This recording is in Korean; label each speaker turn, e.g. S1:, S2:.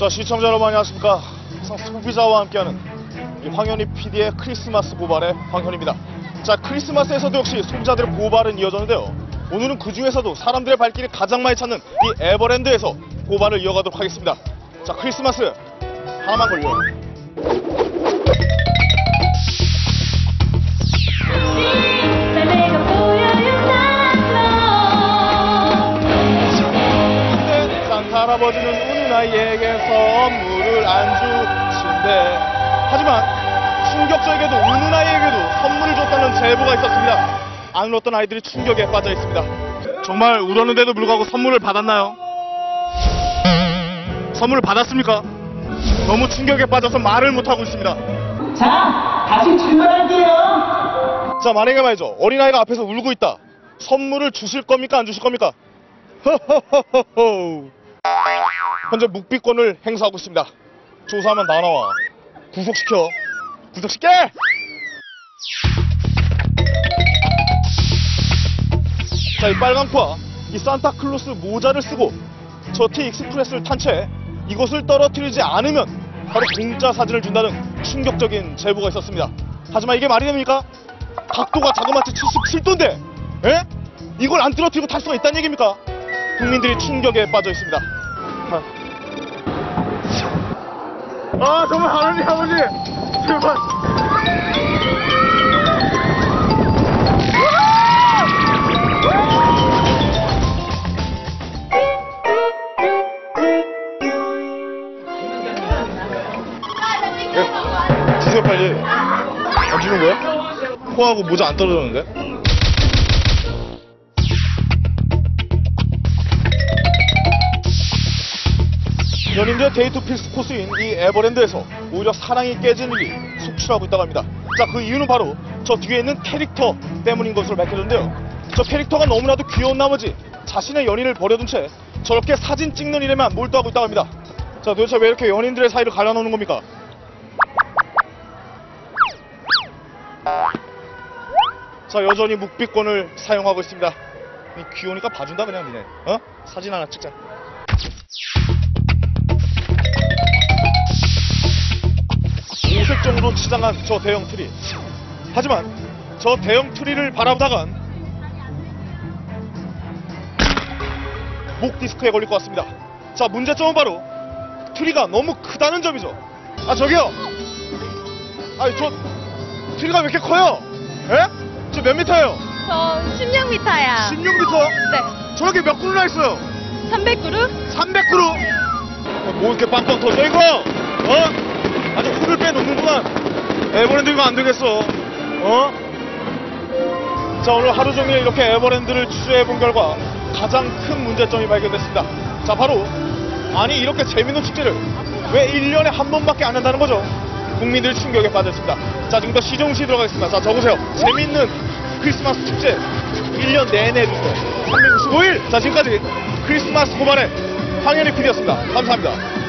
S1: 자 시청자 여러분 안녕하십니까? 항상 소비자와 함께하는 이 황현희 PD의 크리스마스 고발의 황현입니다. 자 크리스마스에서도 역시 소비자들의 고발은 이어졌는데요. 오늘은 그 중에서도 사람들의 발길이 가장 많이 찾는 이 에버랜드에서 고발을 이어가도록 하겠습니다. 자 크리스마스 하나만 걸려. 산타 할아버지는 아이에게 선물을 안 주신대. 하지만 충격적이게도 우는 아이에게도 선물을 줬다는 제보가 있었습니다. 안 울었던 아이들이 충격에 빠져 있습니다. 정말 울었는데도 불구하고 선물을 받았나요? 선물을 받았습니까? 너무 충격에 빠져서 말을 못하고 있습니다.
S2: 자, 다시 출발할게요.
S1: 자 만약에 말이죠. 어린아이가 앞에서 울고 있다. 선물을 주실 겁니까? 안 주실 겁니까? 허허허허 현재 묵비권을 행사하고 있습니다 조사하면 다 나와 구속시켜 구속시켜 자 이 빨간 코와 이 산타클로스 모자를 쓰고 저 T 익스프레스를 탄 채 이곳을 떨어뜨리지 않으면 바로 공짜 사진을 준다는 충격적인 제보가 있었습니다 하지만 이게 말이 됩니까? 각도가 자그마치 77도인데, 에? 이걸 안 떨어뜨리고 탈 수가 있다는 얘기입니까? 국민들이 충격에 빠져 있습니다. 아, 정말 하나님 아버지, 제발. 예, 주세요 빨리. 안 주는 거야? 코하고 모자 안 떨어졌는데? 연인들의 데이트 필수 코스인 이 에버랜드에서 오히려 사랑이 깨지는 일이 속출하고 있다고 합니다. 자, 그 이유는 바로 저 뒤에 있는 캐릭터 때문인 것으로 밝혀졌는데요. 저 캐릭터가 너무나도 귀여운 나머지 자신의 연인을 버려둔 채 저렇게 사진 찍는 일에만 몰두하고 있다고 합니다. 자, 도대체 왜 이렇게 연인들의 사이를 갈라놓는 겁니까? 자 여전히 묵비권을 사용하고 있습니다 이 귀여우니까 봐준다 그냥 니네 어? 사진 하나 찍자 치장한 저 대형 트리 하지만 저 대형 트리를 바라보다간 목 디스크에 걸릴 것 같습니다 자 문제점은 바로 트리가 너무 크다는 점이죠 아 저기요 아니 저 트리가 왜 이렇게 커요? 에? 저몇 미터예요?
S3: 저 16m야
S1: 16미터?
S3: 네
S1: 저렇게 몇 그루나 있어요?
S3: 300그룹?
S1: 300그루? 뭐 이렇게 빵빵 터져 이거? 어? 아주 후를 빼놓는구만 에버랜드 이거 안 되겠어. 어? 자 오늘 하루 종일 이렇게 에버랜드를 취재해 본 결과 가장 큰 문제점이 발견됐습니다. 자 바로 아니 이렇게 재밌는 축제를 왜 1년에 한 번밖에 안 한다는 거죠? 국민들 충격에 빠졌습니다. 자 지금부터 시정시 들어가겠습니다. 자 적으세요. 재밌는 크리스마스 축제 1년 내내 해주세요. 365일. 자 지금까지 크리스마스 고발의 황현희 PD였습니다. 감사합니다